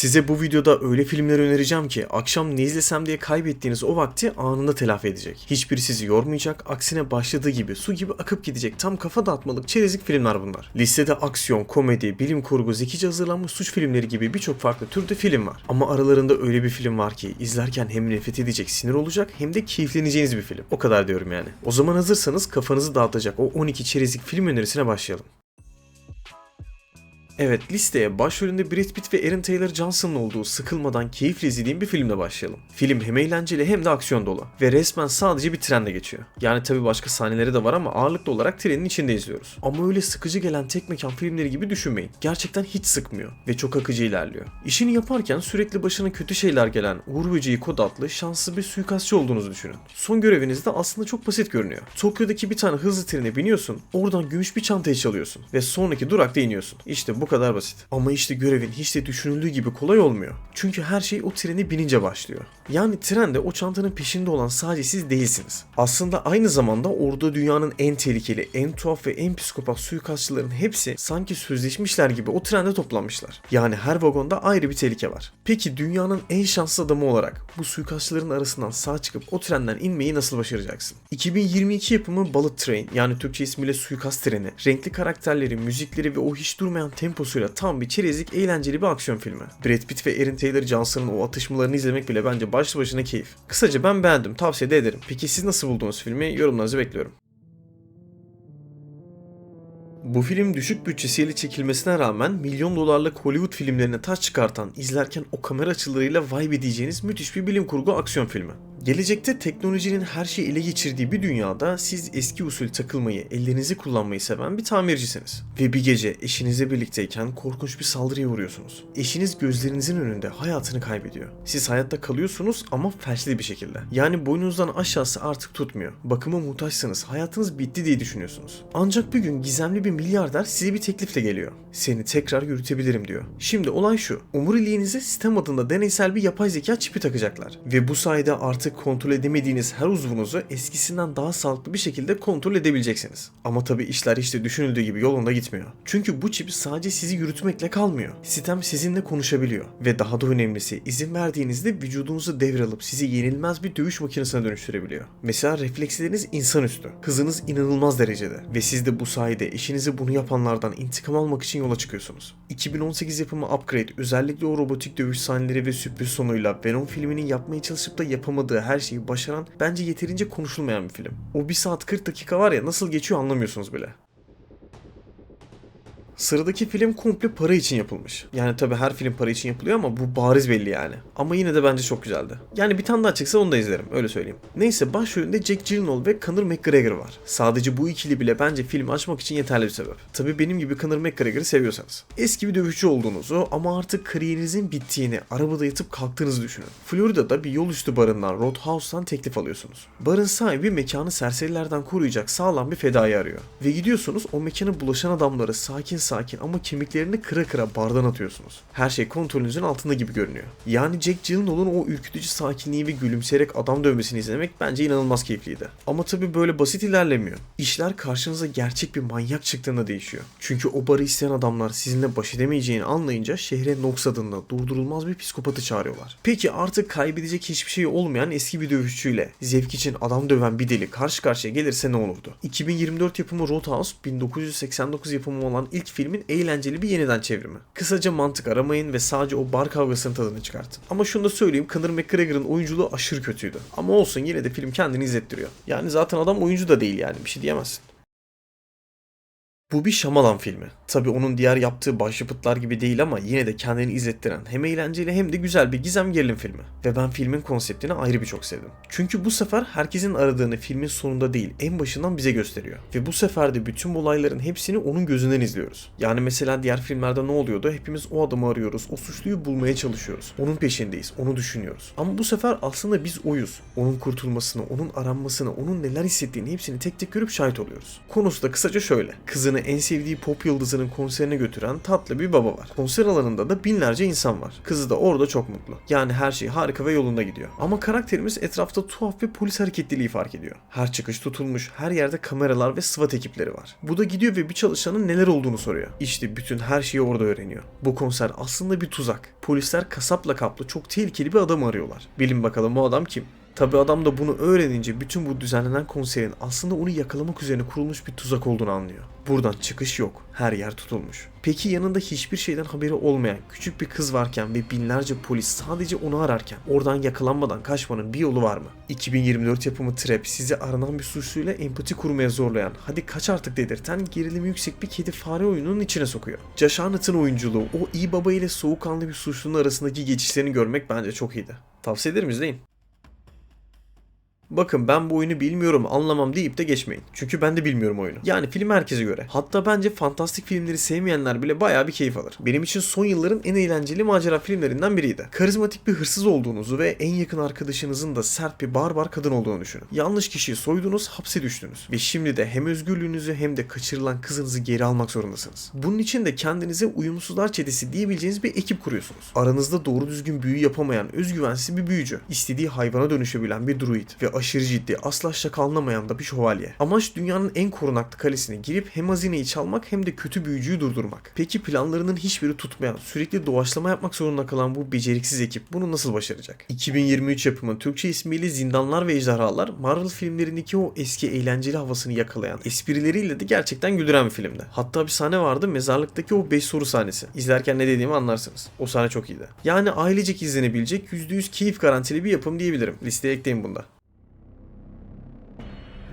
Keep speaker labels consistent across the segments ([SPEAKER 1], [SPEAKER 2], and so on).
[SPEAKER 1] Size bu videoda öyle filmler önereceğim ki akşam ne izlesem diye kaybettiğiniz o vakti anında telafi edecek. Hiçbiri sizi yormayacak, aksine başladığı gibi su gibi akıp gidecek tam kafa dağıtmalık çerezlik filmler bunlar. Listede aksiyon, komedi, bilim kurgu, zekice hazırlanmış suç filmleri gibi birçok farklı türde film var. Ama aralarında öyle bir film var ki izlerken hem nefret edecek, sinir olacak hem de keyifleneceğiniz bir film. O kadar diyorum yani. O zaman hazırsanız kafanızı dağıtacak o 12 çerezlik film önerisine başlayalım. Evet listeye başrolünde Brad Pitt ve Aaron Taylor Johnson'ın olduğu sıkılmadan keyifle izlediğim bir filmle başlayalım. Film hem eğlenceli hem de aksiyon dolu ve resmen sadece bir trenle geçiyor. Yani tabi başka sahneleri de var ama ağırlıklı olarak trenin içinde izliyoruz. Ama öyle sıkıcı gelen tek mekan filmleri gibi düşünmeyin. Gerçekten hiç sıkmıyor ve çok akıcı ilerliyor. İşini yaparken sürekli başına kötü şeyler gelen Uğur Böceği kod adlı şanslı bir suikastçı olduğunuzu düşünün. Son göreviniz de aslında çok basit görünüyor. Tokyo'daki bir tane hızlı trene biniyorsun, oradan gümüş bir çantayı çalıyorsun ve sonraki durakta iniyorsun. İşte bu kadar basit. Ama işte görevin hiç de düşünüldüğü gibi kolay olmuyor. Çünkü her şey o trene binince başlıyor. Yani trende o çantanın peşinde olan sadece siz değilsiniz. Aslında aynı zamanda orada dünyanın en tehlikeli, en tuhaf ve en psikopat suikastçıların hepsi sanki sözleşmişler gibi o trende toplanmışlar. Yani her vagonda ayrı bir tehlike var. Peki dünyanın en şanslı adamı olarak bu suikastçıların arasından sağ çıkıp o trenden inmeyi nasıl başaracaksın? 2022 yapımı Bullet Train yani Türkçe ismiyle suikast treni, renkli karakterleri, müzikleri ve o hiç durmayan temposuyla tam bir çerezlik eğlenceli bir aksiyon filmi. Brad Pitt ve Aaron Taylor Johnson'ın o atışmalarını izlemek bile bence başlı başına keyif. Kısaca ben beğendim, tavsiye de ederim. Peki siz nasıl buldunuz filmi? Yorumlarınızı bekliyorum. Bu film düşük bütçesiyle çekilmesine rağmen milyon dolarlık Hollywood filmlerine taş çıkartan, izlerken o kamera açılarıyla vibe edeceğiniz müthiş bir bilim kurgu aksiyon filmi. Gelecekte teknolojinin her şeyi ele geçirdiği bir dünyada siz eski usul takılmayı, ellerinizi kullanmayı seven bir tamircisiniz. Ve bir gece eşinizle birlikteyken korkunç bir saldırıya uğruyorsunuz. Eşiniz gözlerinizin önünde hayatını kaybediyor. Siz hayatta kalıyorsunuz ama felçli bir şekilde. Yani boynunuzdan aşağısı artık tutmuyor. Bakıma muhtaçsınız, hayatınız bitti diye düşünüyorsunuz. Ancak bir gün gizemli bir milyarder size bir teklifle geliyor. Seni tekrar yürütebilirim diyor. Şimdi olay şu. Omuriliğinize sistem adında deneysel bir yapay zeka çipi takacaklar. Ve bu sayede artık kontrol edemediğiniz her uzvunuzu eskisinden daha sağlıklı bir şekilde kontrol edebileceksiniz. Ama tabi işler de düşünüldüğü gibi yolunda gitmiyor. Çünkü bu çip sadece sizi yürütmekle kalmıyor. Sistem sizinle konuşabiliyor. Ve daha da önemlisi izin verdiğinizde vücudunuzu devralıp sizi yenilmez bir dövüş makinesine dönüştürebiliyor. Mesela refleksleriniz insanüstü. Hızınız inanılmaz derecede. Ve siz de bu sayede eşinizi bunu yapanlardan intikam almak için yola çıkıyorsunuz. 2018 yapımı Upgrade özellikle o robotik dövüş sahneleri ve sürpriz sonuyla Venom filminin yapmaya çalışıp da yapamadığı her şeyi başaran bence yeterince konuşulmayan bir film. O 1 saat 40 dakika var ya nasıl geçiyor anlamıyorsunuz bile. Sıradaki film komple para için yapılmış. Yani tabi her film para için yapılıyor ama bu bariz belli yani. Ama yine de bence çok güzeldi. Yani bir tane daha çıksa onu da izlerim öyle söyleyeyim. Neyse başrolünde Jack Gyllenhaal ve Conor McGregor var. Sadece bu ikili bile bence filmi açmak için yeterli bir sebep. Tabi benim gibi Conor McGregor'ı seviyorsanız. Eski bir dövüşçü olduğunuzu ama artık kariyerinizin bittiğini arabada yatıp kalktığınızı düşünün. Florida'da bir yol üstü barından Roadhouse'tan teklif alıyorsunuz. Barın sahibi mekanı serserilerden koruyacak sağlam bir fedayı arıyor. Ve gidiyorsunuz o mekana bulaşan adamları sakin sakin ama kemiklerini kıra kıra bardan atıyorsunuz. Her şey kontrolünüzün altında gibi görünüyor. Yani Jack Gyllenhaal'ın o ürkütücü sakinliği ve gülümseyerek adam dövmesini izlemek bence inanılmaz keyifliydi. Ama tabi böyle basit ilerlemiyor. İşler karşınıza gerçek bir manyak çıktığında değişiyor. Çünkü o barı isteyen adamlar sizinle baş edemeyeceğini anlayınca şehre Nox adında durdurulmaz bir psikopatı çağırıyorlar. Peki artık kaybedecek hiçbir şey olmayan eski bir dövüşçüyle zevk için adam döven bir deli karşı karşıya gelirse ne olurdu? 2024 yapımı Roadhouse 1989 yapımı olan ilk filmin eğlenceli bir yeniden çevrimi. Kısaca mantık aramayın ve sadece o bar kavgasının tadını çıkartın. Ama şunu da söyleyeyim Conor McGregor'ın oyunculuğu aşırı kötüydü. Ama olsun yine de film kendini izlettiriyor. Yani zaten adam oyuncu da değil yani bir şey diyemezsin. Bu bir Şamalan filmi. Tabi onun diğer yaptığı başyapıtlar gibi değil ama yine de kendini izlettiren hem eğlenceli hem de güzel bir gizem gerilim filmi. Ve ben filmin konseptini ayrı bir çok sevdim. Çünkü bu sefer herkesin aradığını filmin sonunda değil en başından bize gösteriyor. Ve bu sefer de bütün olayların hepsini onun gözünden izliyoruz. Yani mesela diğer filmlerde ne oluyordu? Hepimiz o adamı arıyoruz, o suçluyu bulmaya çalışıyoruz. Onun peşindeyiz, onu düşünüyoruz. Ama bu sefer aslında biz oyuz. Onun kurtulmasını, onun aranmasını, onun neler hissettiğini hepsini tek tek görüp şahit oluyoruz. Konusu da kısaca şöyle. Kızını en sevdiği pop yıldızının konserine götüren tatlı bir baba var. Konser alanında da binlerce insan var. Kızı da orada çok mutlu. Yani her şey harika ve yolunda gidiyor. Ama karakterimiz etrafta tuhaf bir polis hareketliliği fark ediyor. Her çıkış tutulmuş, her yerde kameralar ve SWAT ekipleri var. Bu da gidiyor ve bir çalışanın neler olduğunu soruyor. İşte bütün her şeyi orada öğreniyor. Bu konser aslında bir tuzak. Polisler kasapla kaplı çok tehlikeli bir adam arıyorlar. Bilin bakalım bu adam kim? Tabi adam da bunu öğrenince bütün bu düzenlenen konserin aslında onu yakalamak üzerine kurulmuş bir tuzak olduğunu anlıyor. Buradan çıkış yok. Her yer tutulmuş. Peki yanında hiçbir şeyden haberi olmayan küçük bir kız varken ve binlerce polis sadece onu ararken oradan yakalanmadan kaçmanın bir yolu var mı? 2024 yapımı Trap sizi aranan bir suçluyla empati kurmaya zorlayan, hadi kaç artık dedirten gerilimi yüksek bir kedi fare oyununun içine sokuyor. Josh Hartnett'ın oyunculuğu o iyi baba ile soğukkanlı bir suçlunun arasındaki geçişlerini görmek bence çok iyiydi. Tavsiye ederim izleyin. Bakın ben bu oyunu bilmiyorum anlamam deyip de geçmeyin. Çünkü ben de bilmiyorum oyunu. Yani film herkese göre. Hatta bence fantastik filmleri sevmeyenler bile bayağı bir keyif alır. Benim için son yılların en eğlenceli macera filmlerinden biriydi. Karizmatik bir hırsız olduğunuzu ve en yakın arkadaşınızın da sert bir barbar kadın olduğunu düşünün. Yanlış kişiyi soydunuz, hapse düştünüz. Ve şimdi de hem özgürlüğünüzü hem de kaçırılan kızınızı geri almak zorundasınız. Bunun için de kendinize uyumsuzlar çetesi diyebileceğiniz bir ekip kuruyorsunuz. Aranızda doğru düzgün büyü yapamayan özgüvensiz bir büyücü, istediği hayvana dönüşebilen bir druid ve aşırı ciddi, asla şaka anlamayan da bir şövalye. Amaç dünyanın en korunaklı kalesine girip hem hazineyi çalmak hem de kötü büyücüyü durdurmak. Peki planlarının hiçbiri tutmayan, sürekli doğaçlama yapmak zorunda kalan bu beceriksiz ekip bunu nasıl başaracak? 2023 yapımı Türkçe ismiyle Zindanlar ve Ejderhalar, Marvel filmlerindeki o eski eğlenceli havasını yakalayan, esprileriyle de gerçekten güldüren bir filmdi. Hatta bir sahne vardı, mezarlıktaki o 5 soru sahnesi. İzlerken ne dediğimi anlarsınız. O sahne çok iyiydi. Yani ailecek izlenebilecek %100 keyif garantili bir yapım diyebilirim. Listeye ekleyin bunda.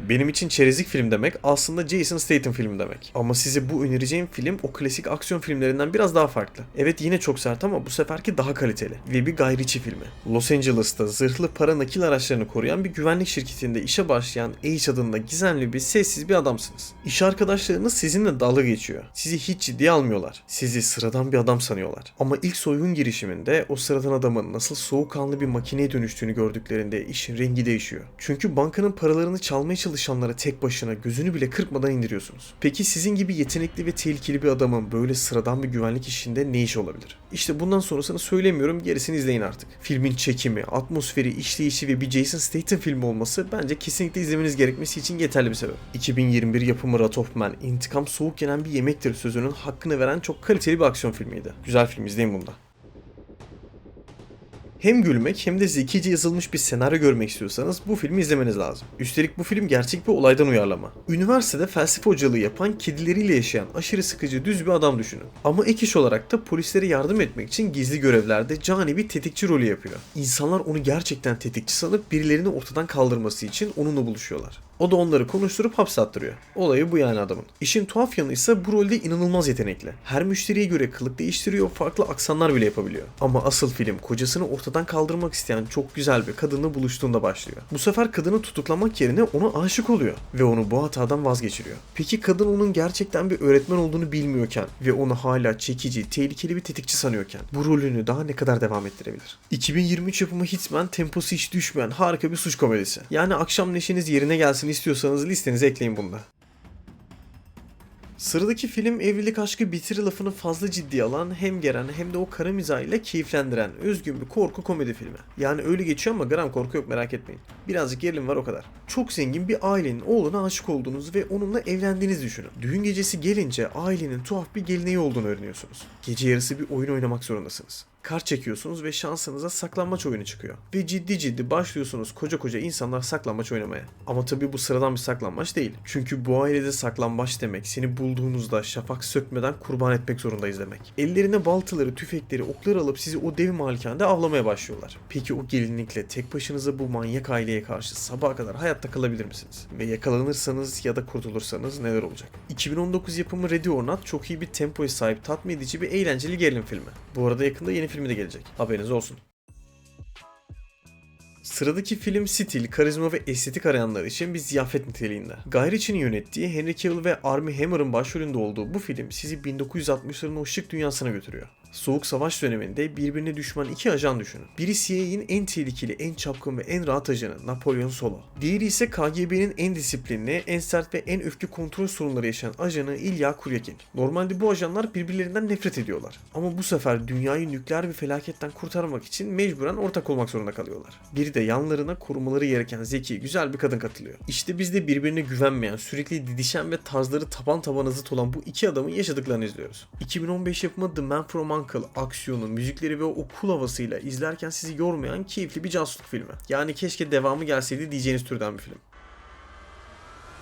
[SPEAKER 1] Benim için çerezlik film demek aslında Jason Statham filmi demek. Ama size bu önereceğim film o klasik aksiyon filmlerinden biraz daha farklı. Evet yine çok sert ama bu seferki daha kaliteli. Ve bir Guy Ritchie filmi. Los Angeles'ta zırhlı para nakil araçlarını koruyan bir güvenlik şirketinde işe başlayan H adında gizemli bir sessiz bir adamsınız. İş arkadaşlarınız sizinle dalga geçiyor. Sizi hiç ciddiye almıyorlar. Sizi sıradan bir adam sanıyorlar. Ama ilk soygun girişiminde o sıradan adamın nasıl soğukkanlı bir makineye dönüştüğünü gördüklerinde işin rengi değişiyor. Çünkü bankanın paralarını çalmaya çalışan çalışanlara tek başına gözünü bile kırpmadan indiriyorsunuz. Peki sizin gibi yetenekli ve tehlikeli bir adamın böyle sıradan bir güvenlik işinde ne iş olabilir? İşte bundan sonrasını söylemiyorum gerisini izleyin artık. Filmin çekimi, atmosferi, işleyişi ve bir Jason Statham filmi olması bence kesinlikle izlemeniz gerekmesi için yeterli bir sebep. 2021 yapımı Rat of Man, intikam soğuk yenen bir yemektir sözünün hakkını veren çok kaliteli bir aksiyon filmiydi. Güzel film izleyin bunda. Hem gülmek hem de zekice yazılmış bir senaryo görmek istiyorsanız bu filmi izlemeniz lazım. Üstelik bu film gerçek bir olaydan uyarlama. Üniversitede felsefe hocalığı yapan kedileriyle yaşayan aşırı sıkıcı düz bir adam düşünün. Ama ek iş olarak da polislere yardım etmek için gizli görevlerde cani bir tetikçi rolü yapıyor. İnsanlar onu gerçekten tetikçi sanıp birilerini ortadan kaldırması için onunla buluşuyorlar. O da onları konuşturup hapse attırıyor. Olayı bu yani adamın. İşin tuhaf yanı ise bu rolde inanılmaz yetenekli. Her müşteriye göre kılık değiştiriyor, farklı aksanlar bile yapabiliyor. Ama asıl film kocasını ortadan kaldırmak isteyen çok güzel bir kadınla buluştuğunda başlıyor. Bu sefer kadını tutuklamak yerine ona aşık oluyor ve onu bu hatadan vazgeçiriyor. Peki kadın onun gerçekten bir öğretmen olduğunu bilmiyorken ve onu hala çekici, tehlikeli bir tetikçi sanıyorken bu rolünü daha ne kadar devam ettirebilir? 2023 yapımı Hitman temposu hiç düşmeyen harika bir suç komedisi. Yani akşam neşeniz yerine gelsin istiyorsanız listenize ekleyin bunu da. Sıradaki film evlilik aşkı bitir lafını fazla ciddiye alan hem geren hem de o kara mizahıyla keyiflendiren özgün bir korku komedi filmi. Yani öyle geçiyor ama gram korku yok merak etmeyin. Birazcık gerilim var o kadar. Çok zengin bir ailenin oğluna aşık olduğunuzu ve onunla evlendiğinizi düşünün. Düğün gecesi gelince ailenin tuhaf bir geleneği olduğunu öğreniyorsunuz. Gece yarısı bir oyun oynamak zorundasınız kart çekiyorsunuz ve şansınıza saklanmaç oyunu çıkıyor. Ve ciddi ciddi başlıyorsunuz koca koca insanlar saklanmaç oynamaya. Ama tabii bu sıradan bir saklanmaç değil. Çünkü bu ailede saklambaç demek seni bulduğunuzda şafak sökmeden kurban etmek zorundayız demek. Ellerine baltaları, tüfekleri, okları alıp sizi o dev malikanede avlamaya başlıyorlar. Peki o gelinlikle tek başınıza bu manyak aileye karşı sabaha kadar hayatta kalabilir misiniz? Ve yakalanırsanız ya da kurtulursanız neler olacak? 2019 yapımı Ready or Not çok iyi bir tempoya sahip tatmin edici bir eğlenceli gerilim filmi. Bu arada yakında yeni filmi de gelecek. Haberiniz olsun. Sıradaki film stil, karizma ve estetik arayanlar için bir ziyafet niteliğinde. Ritchie'nin yönettiği Henry Cavill ve Armie Hammer'ın başrolünde olduğu bu film sizi 1960'ların o şık dünyasına götürüyor. Soğuk savaş döneminde birbirine düşman iki ajan düşünün. Biri CIA'nin en tehlikeli, en çapkın ve en rahat ajanı Napolyon Solo. Diğeri ise KGB'nin en disiplinli, en sert ve en öfke kontrol sorunları yaşayan ajanı İlya Kuryakin. Normalde bu ajanlar birbirlerinden nefret ediyorlar. Ama bu sefer dünyayı nükleer bir felaketten kurtarmak için mecburen ortak olmak zorunda kalıyorlar. Biri de yanlarına korumaları gereken zeki, güzel bir kadın katılıyor. İşte biz de birbirine güvenmeyen, sürekli didişen ve tarzları taban tabana zıt olan bu iki adamın yaşadıklarını izliyoruz. 2015 yapımı The Man From Uncle aksiyonu, müzikleri ve o cool havasıyla izlerken sizi yormayan keyifli bir casusluk filmi. Yani keşke devamı gelseydi diyeceğiniz türden bir film.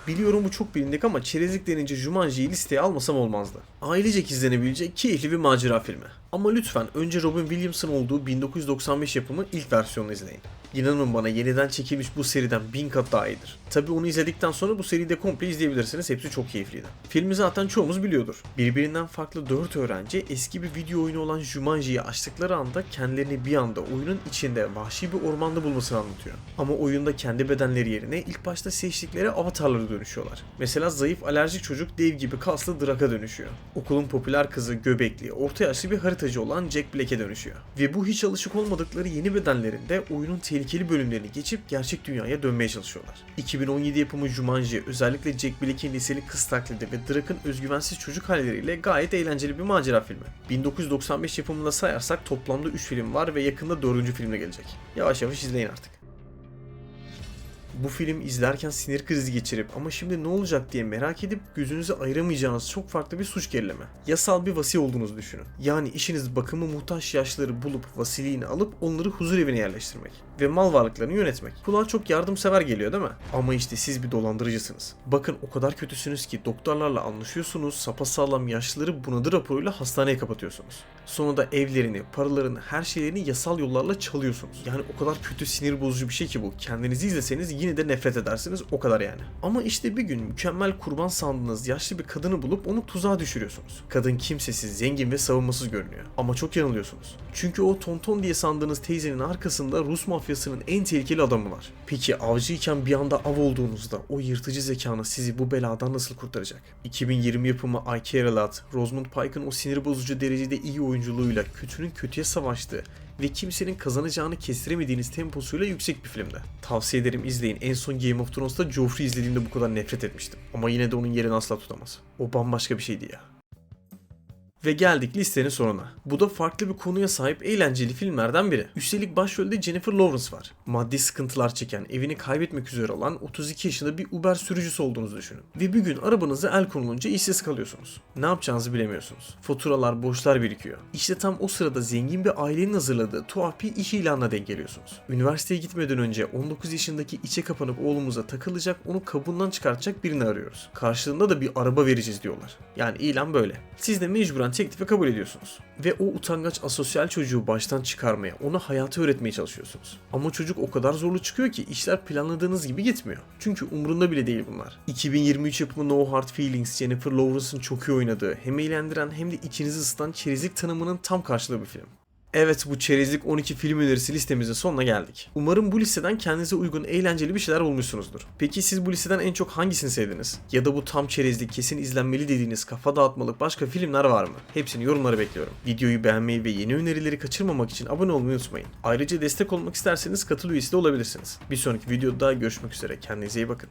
[SPEAKER 1] Biliyorum bu çok bilindik ama çerezlik denince Jumanji'yi listeye almasam olmazdı. Ailecek izlenebilecek keyifli bir macera filmi. Ama lütfen önce Robin Williams'ın olduğu 1995 yapımı ilk versiyonunu izleyin. İnanın bana yeniden çekilmiş bu seriden bin kat daha iyidir. Tabi onu izledikten sonra bu seriyi de komple izleyebilirsiniz. Hepsi çok keyifliydi. Filmi zaten çoğumuz biliyordur. Birbirinden farklı 4 öğrenci eski bir video oyunu olan Jumanji'yi açtıkları anda kendilerini bir anda oyunun içinde vahşi bir ormanda bulmasını anlatıyor. Ama oyunda kendi bedenleri yerine ilk başta seçtikleri avatarlara dönüşüyorlar. Mesela zayıf alerjik çocuk dev gibi kaslı Drak'a dönüşüyor. Okulun popüler kızı göbekli, orta yaşlı bir haritacı olan Jack Black'e dönüşüyor. Ve bu hiç alışık olmadıkları yeni bedenlerinde oyunun tehlikeli bölümlerini geçip gerçek dünyaya dönmeye çalışıyorlar. 2017 yapımı Jumanji özellikle Jack Black'in liseli kız taklidi ve Drak'ın özgüvensiz çocuk halleriyle gayet eğlenceli bir macera filmi. 1995 yapımında sayarsak toplamda 3 film var ve yakında 4. filmle gelecek. Yavaş yavaş izleyin artık. Bu film izlerken sinir krizi geçirip ama şimdi ne olacak diye merak edip gözünüzü ayıramayacağınız çok farklı bir suç gerileme. Yasal bir vasi olduğunuzu düşünün. Yani işiniz bakımı muhtaç yaşları bulup vasiliğini alıp onları huzur evine yerleştirmek ve mal varlıklarını yönetmek. Kulağa çok yardımsever geliyor değil mi? Ama işte siz bir dolandırıcısınız. Bakın o kadar kötüsünüz ki doktorlarla anlaşıyorsunuz, sapasağlam yaşlıları bunadı raporuyla hastaneye kapatıyorsunuz. Sonra da evlerini, paralarını, her şeylerini yasal yollarla çalıyorsunuz. Yani o kadar kötü sinir bozucu bir şey ki bu. Kendinizi izleseniz yine de nefret edersiniz o kadar yani. Ama işte bir gün mükemmel kurban sandığınız yaşlı bir kadını bulup onu tuzağa düşürüyorsunuz. Kadın kimsesiz, zengin ve savunmasız görünüyor. Ama çok yanılıyorsunuz. Çünkü o tonton diye sandığınız teyzenin arkasında Rus mafyasının en tehlikeli adamı var. Peki avcıyken bir anda av olduğunuzda o yırtıcı zekanız sizi bu beladan nasıl kurtaracak? 2020 yapımı I Care A Lot, Rosamund Pike'ın o sinir bozucu derecede iyi oyunculuğuyla kötünün kötüye savaştığı ve kimsenin kazanacağını kestiremediğiniz temposuyla yüksek bir filmde. Tavsiye ederim izleyin. En son Game of Thrones'ta Joffrey izlediğimde bu kadar nefret etmiştim. Ama yine de onun yerini asla tutamaz. O bambaşka bir şeydi ya. Ve geldik listenin sonuna. Bu da farklı bir konuya sahip eğlenceli filmlerden biri. Üstelik başrolde Jennifer Lawrence var. Maddi sıkıntılar çeken, evini kaybetmek üzere olan 32 yaşında bir Uber sürücüsü olduğunuzu düşünün. Ve bir gün arabanıza el konulunca işsiz kalıyorsunuz. Ne yapacağınızı bilemiyorsunuz. Faturalar, borçlar birikiyor. İşte tam o sırada zengin bir ailenin hazırladığı tuhaf bir iş ilanına denk geliyorsunuz. Üniversiteye gitmeden önce 19 yaşındaki içe kapanıp oğlumuza takılacak, onu kabuğundan çıkartacak birini arıyoruz. Karşılığında da bir araba vereceğiz diyorlar. Yani ilan böyle. Siz de mecburen teklifi kabul ediyorsunuz. Ve o utangaç asosyal çocuğu baştan çıkarmaya, ona hayatı öğretmeye çalışıyorsunuz. Ama çocuk o kadar zorlu çıkıyor ki işler planladığınız gibi gitmiyor. Çünkü umurunda bile değil bunlar. 2023 yapımı No Hard Feelings, Jennifer Lawrence'ın çok iyi oynadığı, hem eğlendiren hem de içinizi ısıtan çerezlik tanımının tam karşılığı bir film. Evet bu çerezlik 12 film önerisi listemizin sonuna geldik. Umarım bu listeden kendinize uygun eğlenceli bir şeyler bulmuşsunuzdur. Peki siz bu listeden en çok hangisini sevdiniz? Ya da bu tam çerezlik kesin izlenmeli dediğiniz kafa dağıtmalık başka filmler var mı? Hepsini yorumlara bekliyorum. Videoyu beğenmeyi ve yeni önerileri kaçırmamak için abone olmayı unutmayın. Ayrıca destek olmak isterseniz katıl üyesi de olabilirsiniz. Bir sonraki videoda görüşmek üzere. Kendinize iyi bakın.